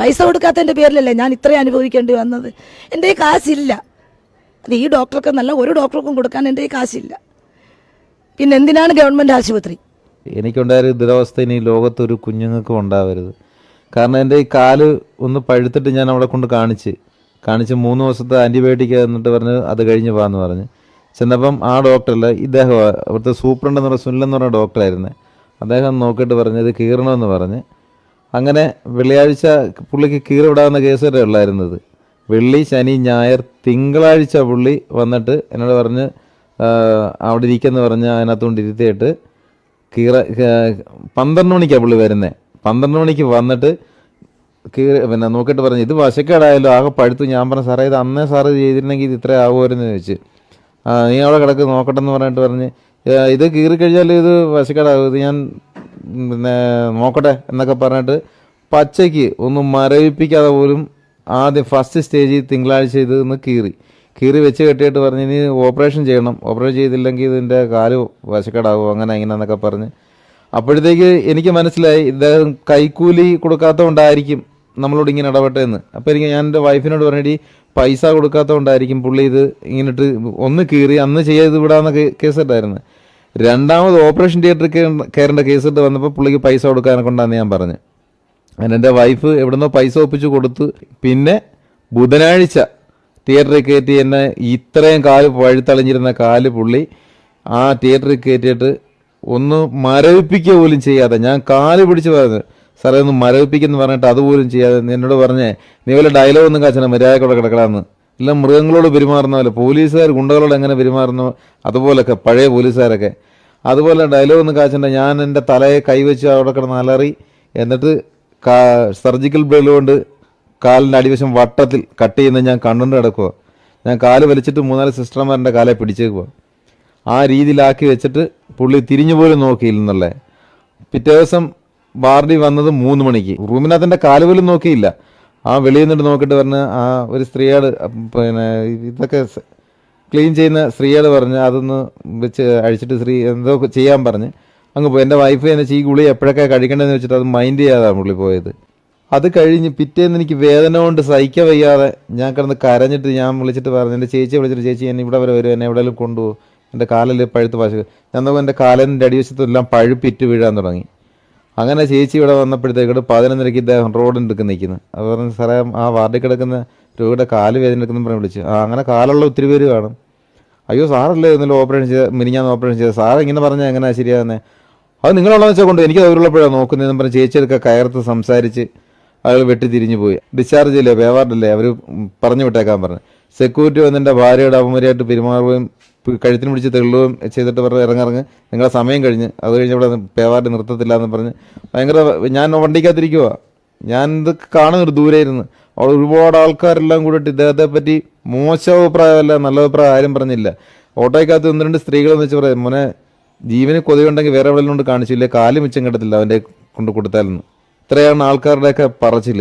പൈസ കൊടുക്കാത്തതിന്റെ പേരിലല്ലേ ഞാൻ ഇത്രയും അനുഭവിക്കേണ്ടി വന്നത്? എന്റെ ഈ കാശില്ല. അത് ഈ ഡോക്ടർക്ക് നല്ല ഒരു ഡോക്ടർക്കും കൊടുക്കാൻ എന്റെ ഈ കാശില്ല. പിന്നെ എന്തിനാണ് ഗവൺമെന്റ് ആശുപത്രി? എനിക്കുണ്ടായൊരു ദുരവസ്ഥ ഇനി ലോകത്തൊരു കുഞ്ഞുങ്ങൾക്കും ഉണ്ടാവരുത്. കാരണം എന്റെ ഈ കാൽ ഒന്ന് പഴുത്തിട്ട് ഞാൻ അവിടെ കൊണ്ട് കാണിച്ച് കാണിച്ച് മൂന്ന് ദിവസത്തെ ആന്റിബയോട്ടിക് എന്നിട്ട് പറഞ്ഞ് അത് കഴിഞ്ഞ് പോകാന്ന് പറഞ്ഞ്. ചെന്നപ്പം ആ ഡോക്ടറല്ല ഇദ്ദേഹം അവിടുത്തെ സൂപ്രണ്ട് എന്ന് പറഞ്ഞ സുനിൽ എന്ന് പറഞ്ഞ ഡോക്ടറായിരുന്നേ. അദ്ദേഹം നോക്കിയിട്ട് പറഞ്ഞത് കീറണമെന്ന് പറഞ്ഞ് അങ്ങനെ വെള്ളിയാഴ്ച പുള്ളിക്ക് കീറിവിടാവുന്ന കേസ് വരെ ഉള്ളായിരുന്നത്. വെള്ളി ശനി ഞായർ തിങ്കളാഴ്ച പുള്ളി വന്നിട്ട് എന്നോട് പറഞ്ഞ് അവിടെ ഇരിക്കുന്നു പറഞ്ഞ് അതിനകത്തുകൊണ്ട് ഇരുത്തിയിട്ട് കീറ പന്ത്രണ്ട് മണിക്കാണ് പുള്ളി വരുന്നത് പന്ത്രണ്ട് മണിക്ക് വന്നിട്ട് കീറി പിന്നെ നോക്കിയിട്ട് പറഞ്ഞു ഇത് വശക്കേടായാലും ആകെ പഴുത്തു. ഞാൻ പറഞ്ഞു സാറേ ഇത് അന്നേ സാറ് ചെയ്തിരുന്നെങ്കിൽ ഇത് ഇത്ര ആകുമായിരുന്നു ചോദിച്ചു. നീ അവിടെ കിടക്ക് നോക്കട്ടെ എന്ന് പറഞ്ഞിട്ട് പറഞ്ഞ് ഇത് കീറിക്കഴിഞ്ഞാൽ ഇത് വശക്കേടാകും. ഇത് ഞാൻ പിന്നെ നോക്കട്ടെ എന്നൊക്കെ പറഞ്ഞിട്ട് പച്ചയ്ക്ക് ഒന്നും മരവിപ്പിക്കാതെ പോലും ആദ്യം ഫസ്റ്റ് സ്റ്റേജിൽ തിങ്കളാഴ്ച ഇത് ഒന്ന് കീറി. കീറി വെച്ച് കെട്ടിയിട്ട് പറഞ്ഞ് ഇനി ഓപ്പറേഷൻ ചെയ്യണം. ഓപ്പറേഷൻ ചെയ്തില്ലെങ്കിൽ ഇതിന്റെ കാൽ വശക്കേടാകും അങ്ങനെ ഇങ്ങനെന്നൊക്കെ പറഞ്ഞ്. അപ്പോഴത്തേക്ക് എനിക്ക് മനസ്സിലായി ഇദ്ദേഹം കൈക്കൂലി കൊടുക്കാത്തതുകൊണ്ടായിരിക്കും നമ്മളോട് ഇങ്ങനെ ഇടപെട്ടതെന്ന്. അപ്പോൾ എനിക്ക് ഞാൻ എന്റെ വൈഫിനോട് പറഞ്ഞിട്ട് പൈസ കൊടുക്കാത്തതുകൊണ്ടായിരിക്കും പുള്ളി ഇത് ഇങ്ങനിട്ട് ഒന്ന് കീറി അന്ന് ചെയ്ത് വിടാമെന്ന കേസ് ഇട്ടായിരുന്നു രണ്ടാമത് ഓപ്പറേഷൻ തിയേറ്ററിൽ കയറേണ്ട കേസ് ഇട്ട് വന്നപ്പോൾ പുള്ളിക്ക് പൈസ കൊടുക്കാനെ കൊണ്ടാന്ന് ഞാൻ പറഞ്ഞു. അങ്ങനെ എന്റെ വൈഫ് എവിടുന്നോ പൈസ ഒപ്പിച്ച് കൊടുത്ത്. പിന്നെ ബുധനാഴ്ച തിയേറ്ററിൽ കയറ്റി എന്നെ ഇത്രയും കാൽ വഴുത്തളിഞ്ഞിരുന്ന കാൽ പുള്ളി ആ തിയേറ്ററിൽ കയറ്റിയിട്ട് ഒന്ന് മരവിപ്പിക്കുക പോലും ചെയ്യാതെ ഞാൻ കാൽ പിടിച്ച് പറഞ്ഞു സാറേ ഒന്ന് മരവിപ്പിക്കുന്നു പറഞ്ഞിട്ട് അതുപോലും ചെയ്യാതെ എന്നോട് പറഞ്ഞേ നീ വല്ല ഡയലോഗ് ഒന്നും കാച്ചണം മര്യാദക്കൂടെ കിടക്കണമെന്ന് ഇല്ല മൃഗങ്ങളോട് പെരുമാറുന്ന പോലെ പോലീസുകാർ ഗുണ്ടകളോട് എങ്ങനെ പെരുമാറുന്നു? അതുപോലൊക്കെ പഴയ പോലീസുകാരൊക്കെ. അതുപോലെ ഡയലോഗ് ഒന്നും കാച്ചണ്ട ഞാൻ എന്റെ തലയെ കൈവച്ച് അവിടെ കിടന്ന് അലറി എന്നിട്ട് സർജിക്കൽ ബ്ലേഡ് കൊണ്ട് കാലിന്റെ അടിവശം വട്ടത്തിൽ കട്ട് ചെയ്യുന്ന ഞാൻ കണ്ടുകൊണ്ട് കിടക്കുക ഞാൻ കാൽ വലിച്ചിട്ട് മൂന്നാൽ സിസ്റ്റർമാരുടെ കാലെ പിടിച്ചേക്കുക. ആ രീതിയിലാക്കി വെച്ചിട്ട് പുള്ളി തിരിഞ്ഞു പോലും നോക്കിയില്ലെന്നുള്ളത് പിറ്റേ ദിവസം ബാർഡി വന്നത് മൂന്ന് മണിക്ക്. റൂമിനകത്തിന്റെ കാൽ പോലും നോക്കിയില്ല. ആ വെളിയിൽ നിന്നിട്ട് നോക്കിയിട്ട് പറഞ്ഞ് ആ ഒരു സ്ത്രീയോട് പിന്നെ ഇതൊക്കെ ക്ലീൻ ചെയ്യുന്ന സ്ത്രീയോട് പറഞ്ഞ് അതൊന്ന് വെച്ച് അഴിച്ചിട്ട് സ്ത്രീ എന്തോ ചെയ്യാൻ പറഞ്ഞ് അങ്ങ് പോയി. എന്റെ വൈഫ് എന്നെ ഈ ഗുളി എപ്പോഴൊക്കെ കഴിക്കേണ്ടതെന്ന് വെച്ചിട്ട് അത് മൈൻഡ് ചെയ്യാതാണ് പുള്ളി പോയത്. അത് കഴിഞ്ഞ് പിറ്റേന്ന് എനിക്ക് വേദന കൊണ്ട് സഹിക്ക വയ്യാതെ ഞാൻ കിടന്ന് കരഞ്ഞിട്ട് ഞാൻ വിളിച്ചിട്ട് പറഞ്ഞു എന്റെ ചേച്ചി വിളിച്ചിട്ട് ചേച്ചി എന്നെ ഇവിടെ വരെ വരും എന്നെ എവിടെയെങ്കിലും കൊണ്ടുപോകും. എന്റെ കാലിൽ പഴുത്ത് പശു ഞാൻ നോക്കും എന്റെ കാലിന്റെ അടിവശത്തെല്ലാം പഴുപ്പിറ്റ് വീഴാൻ തുടങ്ങി. അങ്ങനെ ചേച്ചി ഇവിടെ വന്നപ്പോഴത്തേക്കോട് പതിനൊന്നരയ്ക്ക് ഇദ്ദേഹം റോഡിന്റെ നിൽക്കുന്ന നിൽക്കുന്നു. അത് പറഞ്ഞു സാറേ ആ വാർഡിൽ കിടക്കുന്ന രോഗിയുടെ കാൽ വേദന എടുക്കുന്ന പറഞ്ഞ് വിളിച്ചു. ആ അങ്ങനെ കാലുള്ള ഒത്തിരി പേര് കാണും. അയ്യോ സാറല്ലേ ഇന്നലെ ഓപ്പറേഷൻ ചെയ്ത് മിനിഞ്ഞാന്ന് ഓപ്പറേഷൻ ചെയ്ത്. സാർ ഇങ്ങനെ പറഞ്ഞാൽ എങ്ങനെയാ ശരിയാകുന്നത് അത് നിങ്ങളുള്ളതെന്ന് വെച്ചാൽ കൊണ്ട് എനിക്ക് അവരുള്ളപ്പോഴാണ് നോക്കുന്നതെന്ന് പറഞ്ഞ് ചേച്ചിയൊക്കെ കയർത്ത് സംസാരിച്ച് അയാൾ വെട്ടി തിരിഞ്ഞു പോയി. ഡിസ്ചാർജ് ഇല്ലേ? പേവാർഡല്ലേ അവർ പറഞ്ഞു വിട്ടേക്കാൻ പറഞ്ഞു. സെക്യൂരിറ്റി വന്ന് എന്റെ ഭാര്യയുടെ അപമര്യായിട്ട് പെരുമാറുകയും കഴുത്തിന് പിടിച്ച് തെള്ളുകയും ചെയ്തിട്ട് പറഞ്ഞ് ഇറങ്ങിറങ്ങ് നിങ്ങളെ സമയം കഴിഞ്ഞ്. അത് കഴിഞ്ഞ് ഇവിടെ പേവാർഡ് നിർത്തത്തില്ല എന്ന് പറഞ്ഞ്. ഭയങ്കര ഞാൻ വണ്ടിക്കകത്തിരിക്കുക ഞാൻ ഇത് കാണുന്നൊരു ദൂരെ ഇരുന്ന് ഒരുപാട് ആൾക്കാരെല്ലാം കൂടിയിട്ട് ഇദ്ദേഹത്തെ പറ്റി മോശം അഭിപ്രായമല്ല നല്ല അഭിപ്രായം ആരും പറഞ്ഞില്ല. ഓട്ടോയ്ക്കകത്ത് ഒന്ന് രണ്ട് സ്ത്രീകളെന്ന് വെച്ച് പറയാം മോനെ ജീവന് കൊതിയുണ്ടെങ്കിൽ വേറെ എവിടെ കൊണ്ട് കാണിച്ചില്ലേ? കാൽ മിച്ചം കിട്ടത്തില്ല അവന്റെ കൊണ്ട് കൊടുത്താലെന്ന്. ഇത്രയാണ് ആൾക്കാരുടെയൊക്കെ പറച്ചിൽ.